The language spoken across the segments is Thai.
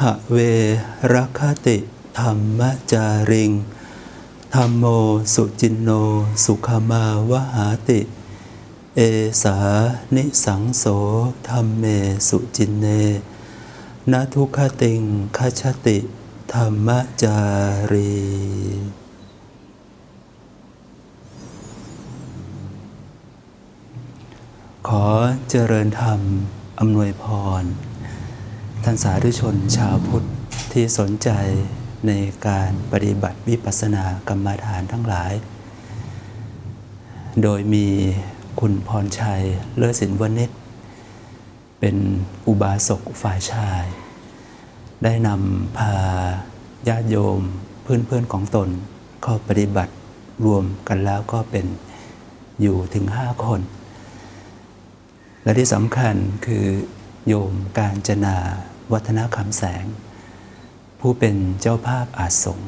หะเวรคติธรรมจาริงธรรมโมสุจินโนสุขมาวหาติ เอสานิสังโสธรรมเมสุจินเนนทุกขติงคชติธรรมจารี ขอเจริญธรรมอำนวยพร ท่านสาธุชนชาวพุทธที่สนใจในการปฏิบัติวิปัสสนากรรมฐานทั้งหลาย โดยมีคุณพรชัยเลิศสินวณิชเป็นอุบาสกฝ่ายชาย ได้นำพาญาติโยมเพื่อนๆของตนเข้าปฏิบัติรวมกันแล้วก็เป็นอยู่ถึงห้าคน และที่สำคัญคือโยมการจนา วัฒนคำแสง ผู้เป็นเจ้าภาพอาสง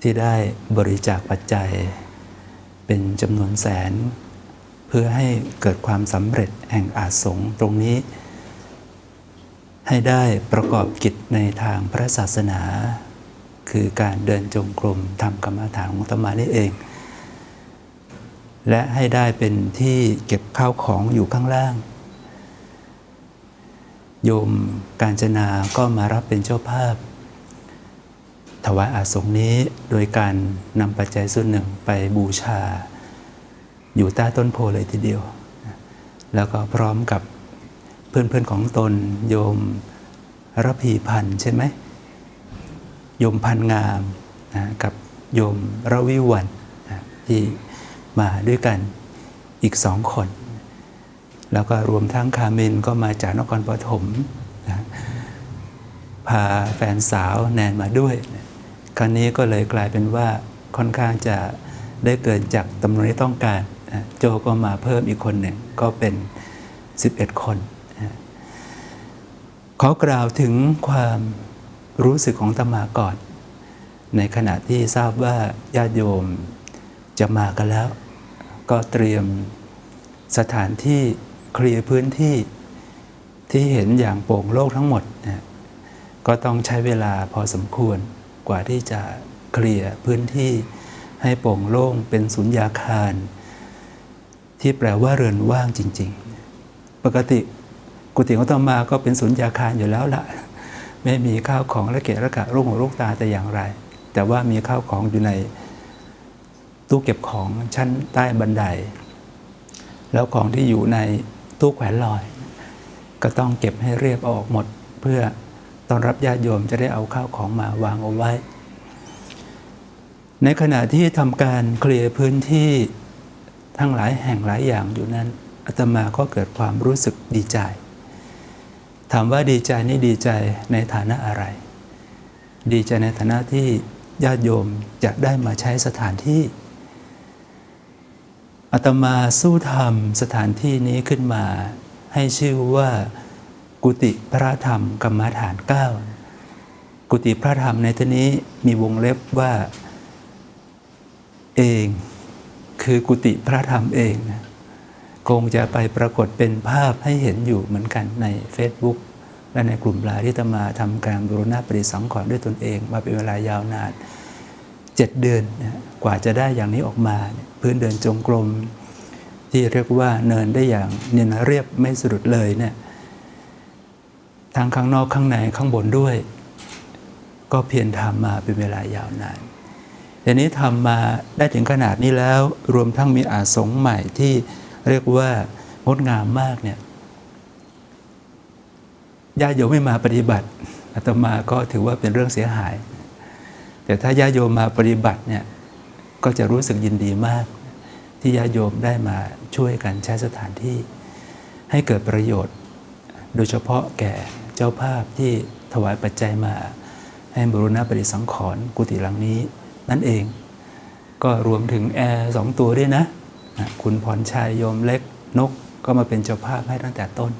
ที่ได้บริจาคปัจจัย เป็นจำนวนแสน เพื่อให้เกิดความสำเร็จแห่งอาสงตรงนี้ ให้ได้ประกอบกิจในทางพระศาสนา คือการเดินจงกรมทำกรรมฐานของตมานี่เองและให้ได้เป็นที่เก็บข้าวของอยู่ข้างล่าง โยมการจนาก็มารับเป็นเจ้าภาพ ถวายอาสงฆ์นี้โดยการนำปัจจัยส่วนหนึ่งไปบูชา อยู่ใต้ต้นโพเลยทีเดียว แล้วก็พร้อมกับเพื่อนๆของตนโยมระพีพันธ์ใช่ไหมโยมพันงามนะกับโยมระวิวันนะที่มาด้วยกันอีกสองคน แล้วก็รวมทั้งคาเมนก็มาจากนครปฐมนะพาแฟนสาวแนนมาด้วย ครั้งนี้ก็เลยกลายเป็นว่าค่อนข้างจะได้เกินจากตำนวนที่ต้องการโจก็มาเพิ่มอีกคนหนึ่งก็เป็น 11 คน ขอกล่าวถึงความรู้สึกของตมาก่อน ในขณะที่ทราบว่าญาติโยมจะมากันแล้ว ก็เตรียมสถานที่ เคลียร์พื้นที่ที่เห็นอย่างโป่งโล่งทั้งหมดนะก็ต้องใช้เวลาพอสมควรกว่าที่จะเคลียร์พื้นที่ให้โป่งโล่งเป็นสุญญาคาร ที่แปลว่าเรือนว่างจริง ๆ ปกติกุฏิของตมาก็เป็นสุญญาคารอยู่แล้วละไม่มีข้าวของและเกะระกะรูปหัวลูกตาแต่อย่างไร แต่ว่ามีข้าวของอยู่ในตู้เก็บของชั้นใต้บันได แล้วของที่อยู่ใน ตู้แขวนลอย ก็ต้องเก็บให้เรียบออกหมด เพื่อตอนรับญาติโยมจะได้เอาข้าวของมาวางเอาไว้ ในขณะที่ทำการเคลียร์พื้นที่ทั้งหลายแห่งหลายอย่างอยู่นั้นอาตมาก็เกิดความรู้สึกดีใจ ถามว่าดีใจนี่ดีใจในฐานะอะไร ดีใจในฐานะที่ญาติโยมจะได้มาใช้สถานที่ อาตมาสู้ทำสถานที่นี้ขึ้นมา ให้ชื่อว่ากุฏิพระธรรมกรรมฐาน 9 กุฏิพระธรรมในที่นี้มีวงเล็บว่า เองคือกุฏิพระธรรมเองนะคงจะไปปรากฏเป็นภาพให้เห็นอยู่เหมือนกันใน Facebook และในกลุ่มไลน์ที่ตมาทำการบูรณะปฏิสังขรณ์ด้วยตนเอง มาเป็นเวลายาวนาน7เดือนนะกว่าจะได้อย่างนี้ออกมาเนี่ย พื้นเดินจงกรม ที่เรียกว่าเนินได้อย่างเนียนเรียบไม่สะดุดเลยเนี่ยทั้งข้างนอกข้างในข้างบนด้วย ก็เพียรทำมาเป็นเวลายาวนานแต่นี้ทำมาได้ถึงขนาดนี้แล้วรวมทั้งมีอาสงใหม่ที่เรียกว่างดงามมากเนี่ยญาติโยมไม่มาปฏิบัติอาตมาก็ถือว่าเป็นเรื่องเสียหาย แต่ถ้าญาติโยมมาปฏิบัติเนี่ย ก็จะรู้สึกยินดีมาก ที่ญาโยมได้มาช่วยกันใช้สถานที่ ให้เกิดประโยชน์ โดยเฉพาะแก่เจ้าภาพที่ถวายปัจจัยมา ให้บรุณะปฏิสังขรณ์กุฏิหลังนี้ นั่นเอง ก็รวมถึงแอร์สองตัวด้วยนะ คุณพรชัยโยมเล็กนกก็มาเป็นเจ้าภาพให้ตั้งแต่ต้น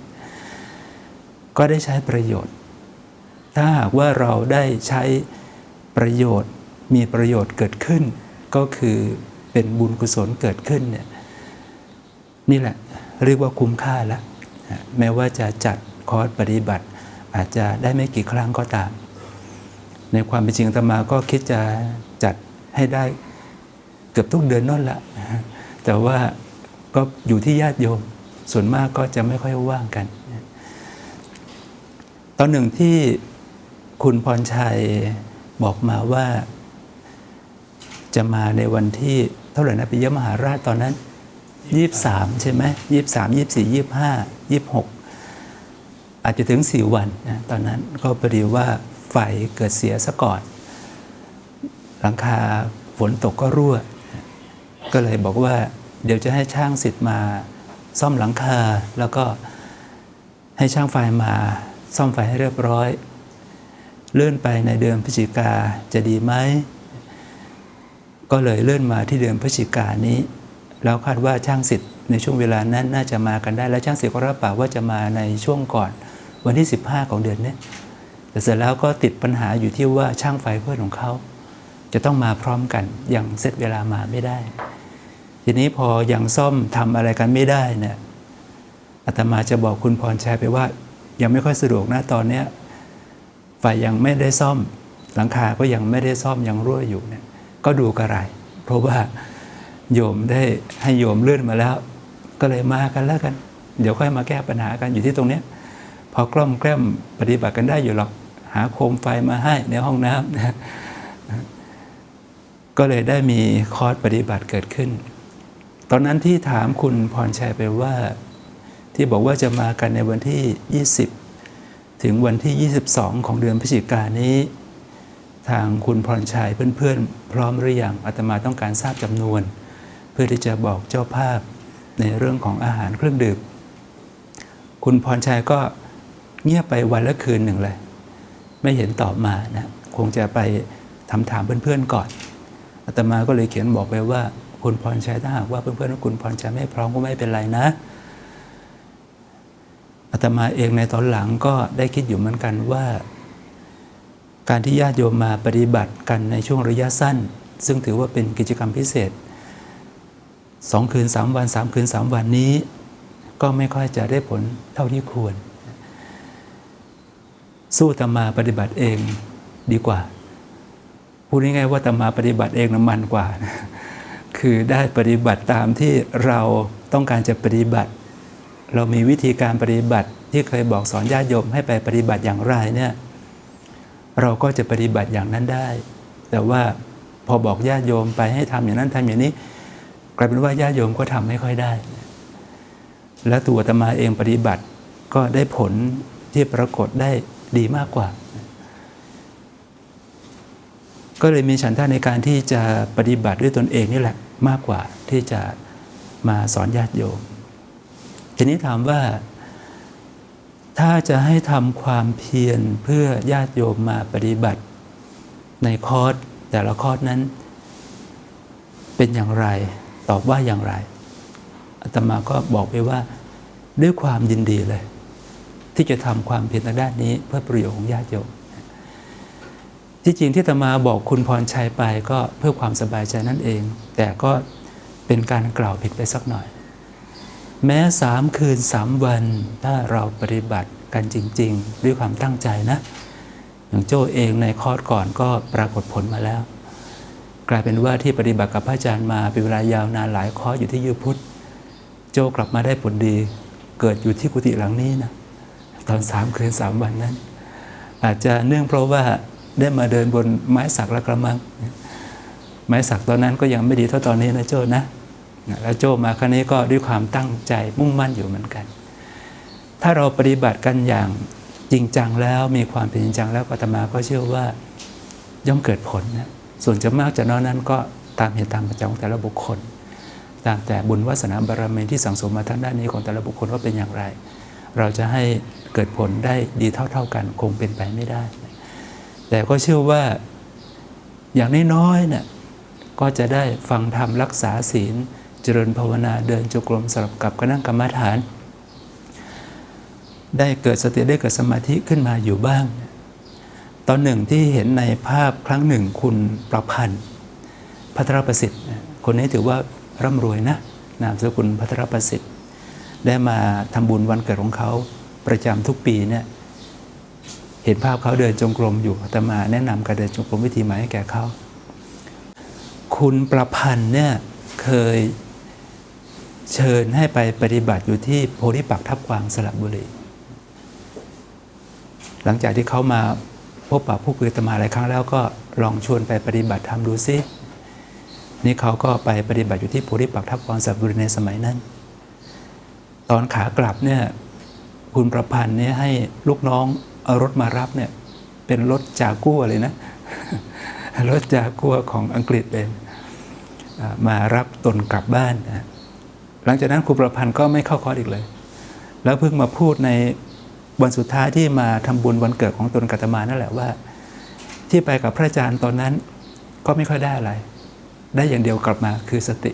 ก็ได้ใช้ประโยชน์ ถ้าหากว่าเราได้ใช้ประโยชน์มีประโยชน์เกิดขึ้น ก็คือเป็นบุญกุศลเกิดขึ้นเนี่ยนี่แหละเรียกว่าคุ้มค่าล้วแม้ว่าจะจัดคอร์สปฏิบัติ อาจจะได้ไม่กี่ครั้งก็ตาม ในความเป็นจริงตมาก็คิดจะจัดให้ได้เกือบทุกเดือนนั่นแหละแต่ว่าก็อยู่ที่ญาติโยมส่วนมากก็จะไม่ค่อยว่างกัน ตอนหนึ่งที่คุณพรชัยบอกมาว่า จะมาในวันที่เท่าไหร่นะปิยมหาราชตอนนั้นยี่สามใช่ไหมยี่สามยี่สี่ยี่ห้ายี่หกอาจจะถึงสี่วันนะตอนนั้นก็พอดีว่าไฟเกิดเสียซะก่อน หลังคาฝนตกก็รั่ว ก็เลยบอกว่า เดี๋ยวจะให้ช่างสิทธิ์มาซ่อมหลังคา แล้วก็ให้ช่างไฟมาซ่อมไฟให้เรียบร้อย เลื่อนไปในเดือนพฤศจิกาจะดีไหม ก็เลยเลื่อนมาที่เดือนพฤศจิกายนนี้ แล้วคาดว่าช่างสิทธิ์ในช่วงเวลานั้นน่าจะมากันได้ และช่างสิทธิ์ก็รับปากว่าจะมาในช่วงก่อนวันที่ 15 ของเดือนนี้แต่เสร็จแล้วก็ติดปัญหาอยู่ที่ว่าช่างไฟเพื่อนของเขา จะต้องมาพร้อมกันยังเซตเวลามาไม่ได้ ทีนี้พออยังซ่อมทำอะไรกันไม่ได้เนี่ยอาตมาจะบอกคุณพรชัยไปว่า ยังไม่ค่อยสะดวกนะตอนเนี้ยไฟยังไม่ได้ซ่อมหลังคาก็ยังไม่ได้ซ่อมยังรั่วอยู่เนี่ย ก็ดูกระไร เพราะว่าโยมได้ให้โยมเลื่อนมาแล้ว ก็เลยมากันแล้วกัน เดี๋ยวค่อยมาแก้ปัญหากันอยู่ที่ตรงเนี้ยพอกล้อมแกล้มปฏิบัติกันได้อยู่หรอกหาโคมไฟมาให้ในห้องน้ำนะก็เลยได้มีคอร์สปฏิบัติเกิดขึ้น ตอนนั้นที่ถามคุณพรชัยไปว่า ที่บอกว่าจะมากันในวันที่ 20 ถึงวันที่ 22 ของเดือนพฤศจิกายนนี้ ทางคุณพรชัยเพื่อนๆ พร้อมหรือยังอาตมาต้องการทราบจำนวน เพื่อที่จะบอกเจ้าภาพในเรื่องของอาหารเครื่องดื่มคุณพรชัยก็เงียบไปวันละคืนหนึ่งเลย ไม่เห็นตอบมานะคงจะไปทำถามเพื่อนๆก่อนอาตมาก็เลยเขียนบอกไปว่าคุณพรชัยถ้าหากว่าเพื่อนๆของคุณพรชัยไม่พร้อมก็ไม่เป็นไรนะอาตมาเองในตอนหลังก็ได้คิดอยู่เหมือนกันว่า การที่ญาติโยมมาปฏิบัติกันในช่วงระยะสั้น ซึ่งถือว่าเป็นกิจกรรมพิเศษสองคืนสามวันสามคืนสามวันนี้ ก็ไม่ค่อยจะได้ผลเท่าที่ควร สู้ตมาปฏิบัติเองดีกว่า พูดง่ายๆว่าตมาปฏิบัติเองน้ำมันกว่า คือได้ปฏิบัติตามที่เราต้องการจะปฏิบัติ เรามีวิธีการปฏิบัติที่เคยบอกสอนญาติโยมให้ไปปฏิบัติอย่างไรเนี่ย เราก็จะปฏิบัติอย่างนั้นได้ แต่ว่าพอบอกญาติโยมไปให้ทำอย่างนั้นทำอย่างนี้กลายเป็นว่าญาติโยมก็ทำไม่ค่อยได้ และตัวตมาเองปฏิบัติก็ได้ผลที่ปรากฏได้ดีมากกว่า ก็เลยมีฉันท่าในการที่จะปฏิบัติด้วยตนเองนี่แหละมากกว่าที่จะมาสอนญาติโยม ทีนี้ถามว่า ถ้าจะให้ทำความเพียรเพื่อญาติโยมมาปฏิบัติ ในคอร์สแต่ละคอร์สนั้น เป็นอย่างไร ตอบว่าอย่างไรอาตมาก็บอกไปว่า ด้วยความยินดีเลย ที่จะทำความเพียรทางด้านนี้ เพื่อประโยชน์ของญาติโยมที่จริงที่ตมาบอกคุณพรชัยไปก็เพื่อความสบายใจนั่นเอง แต่ก็เป็นการกล่าวผิดไปสักหน่อย แม้สามคืนสามวัน ถ้าเราปฏิบัติกันจริง ๆ ด้วยความตั้งใจนะ อย่างโจ้เองในคอร์สก่อนก็ปรากฏผลมาแล้ว กลายเป็นว่าที่ปฏิบัติกับพระอาจารย์มาเป็นเวลายาวนานหลายคอร์สอยู่ที่ยูพุทธโจ้กลับมาได้ผลดี เกิดอยู่ที่กุฏิหลังนี้นะตอนสามคืนสามวันนั้น อาจจะเนื่องเพราะว่าได้มาเดินบนไม้สักและกระมัง ไม้สักตอนนั้นก็ยังไม่ดีเท่าตอนนี้นะโจ้นะ แล้วโจมาครั้งนี้ก็ด้วยความตั้งใจมุ่งมั่นอยู่เหมือนกัน ถ้าเราปฏิบัติกันอย่างจริงจังแล้วมีความเป็นจริงจังแล้วอาตมาก็เชื่อว่าย่อมเกิดผลนะส่วนจะมากจะน้อยนั้นก็ตามเหตุตามปัจจัยของแต่ละบุคคล ตามแต่บุญวาสนาบารมีที่สังสมมาทางด้านนี้ของแต่ละบุคคลว่าเป็นอย่างไร เราจะให้เกิดผลได้ดีเท่า ๆกันคงเป็นไปไม่ได้ แต่ก็เชื่อว่าอย่างน้อยๆเนี่ยก็จะได้ฟังธรรมรักษาศีล เจริญภาวนาเดินจงกรมสลับกับคณะกรรมฐาน ได้เกิดสติได้เกิดสมาธิขึ้นมาอยู่บ้าง ตอนหนึ่งที่เห็นในภาพครั้งหนึ่งคุณประพันธ์พัทรประสิทธิ์ คนนี้ถือว่าร่ำรวยนะนามสกุลพัทรประสิทธิ์ ได้มาทำบุญวันเกิดของเขาประจำทุกปีเนี่ยเห็นภาพเขาเดินจงกรมอยู่อาตมาแนะนำการเดินจงกรมวิธีใหม่ให้แก่เขา คุณประพันธ์เนี่ยเคย เชิญให้ไปปฏิบัติอยู่ที่โพธิปักทับกวางสระบุรี หลังจากที่เขามาพบปะผู้คุยกับอาตมาหลายครั้งแล้วก็ลองชวนไปปฏิบัติธรรมดูซินี่เขาก็ไปปฏิบัติอยู่ที่โพธิปักทับกวางสระบุรีในสมัยนั้น ตอนขากลับเนี่ยคุณประพันธ์เนี่ยให้ลูกน้องเอารถมารับเนี่ยเป็นรถจากัวเลยนะรถจากัวของอังกฤษเลยอ่ามารับตนกลับบ้านนะ หลังจากนั้นครูประพันธ์ก็ไม่เข้าคอร์สอีกเลย แล้วเพิ่งมาพูดในวันสุดท้ายที่มาทำบุญวันเกิดของตนกัตมานั่นแหละว่า ที่ไปกับพระอาจารย์ตอนนั้นก็ไม่ค่อยได้อะไร ได้อย่างเดียวกลับมาคือสติ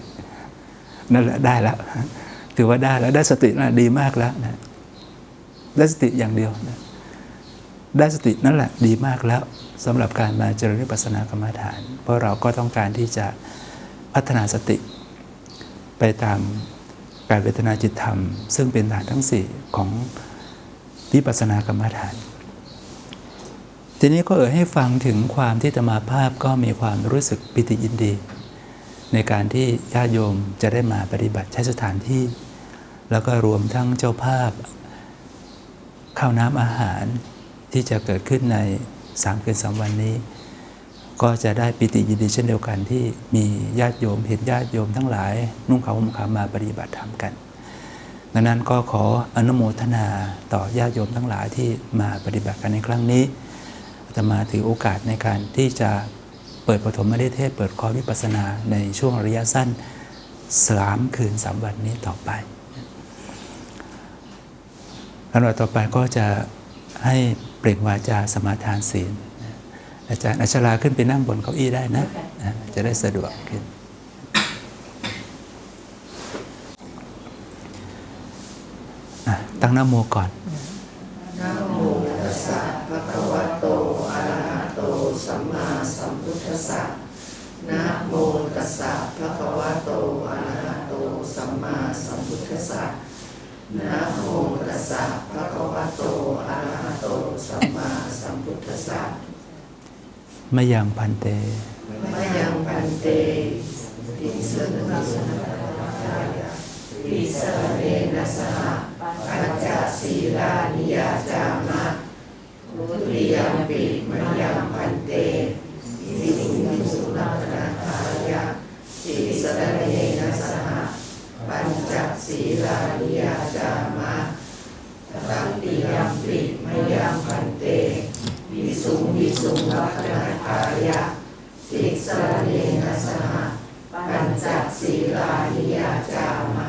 นั่นแหละได้แล้วถือว่าได้แล้วได้สตินะดีมากแล้วนะได้สติอย่างเดียวนะได้สตินั่นแหละดีมากแล้วสำหรับการมาเจริญปัสสนากรรมฐาน เพราะเราก็ต้องการที่จะพัฒนาสติไปตาม การเวทนาจิตธรรม ซึ่งเป็นฐานทั้ง 4 ของวิปัสสนากรรมฐาน ทีนี้ก็เอ่ยให้ฟังถึงความที่ตมาภาพก็มีความรู้สึกปิติยินดี ในการที่ญาติโยมจะได้มาปฏิบัติใช้สถานที่ แล้วก็รวมทั้งเจ้าภาพข้าวน้ำอาหารที่จะเกิดขึ้นในสามคืนสามวันนี้ ก็จะได้ปิติยินดีเช่นเดียวกันที่มีญาติโยมเห็นญาติโยมทั้งหลาย นุ่งขาวห่มขาวมาปฏิบัติธรรมกัน ดังนั้นก็ขออนุโมทนาต่อญาติโยมทั้งหลายที่มาปฏิบัติกันในครั้งนี้อาตมาถือโอกาสในการที่จะเปิดปฐมฤเทศ เปิดคอวิปัสสนาในช่วงระยะสั้นสามคืนสามวันนี้ต่อไปลำดับต่อไปก็จะให้เปล่งวาจาสมาทานศีล อาจารย์อัชราขึ้นไปนั่งบนเก้าอี้ได้นะ จะได้สะดวกขึ้น ตั้งนะโมก่อนนะโมตัสสะภะคะวะโตอะระหะโตสัมมาสัมพุทธัสสะนะโมตัสสะภะคะวะโตอะระหะโตสัมมาสัมพุทธัสสะม มยังพันเตมยังพันเตติสุนะสนะทายะติสเนนะสหปัญจศีลานิยาจามะทุติยมปิมยังพันเตวิสุงวิสุนาทายะติสเนนะสหปัญจศีลานิยาจามะตัตติยมปิมะยังพันเต วิสุงวิสุงวัฒนาทายะติสรเนนะสหปัญจศีลานิยาจามะ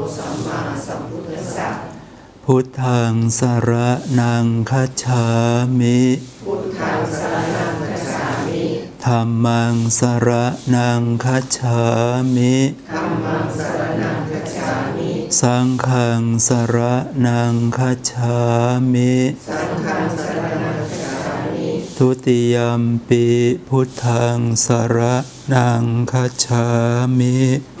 สัมมาสัมพุทธัสสะพุทธังสระนังคัจฉามิพุทธังสรณังคัจฉามิธัมมังสระนังคัจฉามิธัมมังสรณังคัจฉามิสังฆังสระนังคัจฉามิสังฆังสรณังคัจฉามิทุติยมปิพุทธังสระนังคัจฉามิทุ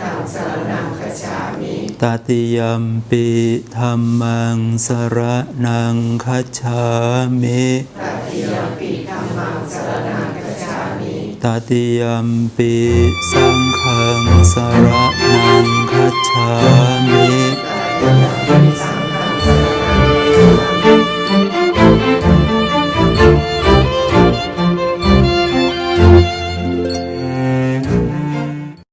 ธังสรณังคชามิตติยมปิธรรมังสรนังคชามิตติยมปิธรรมังสรนังคชามิตติยมปิสังฆังสรนังคชามิตติยมปิสัง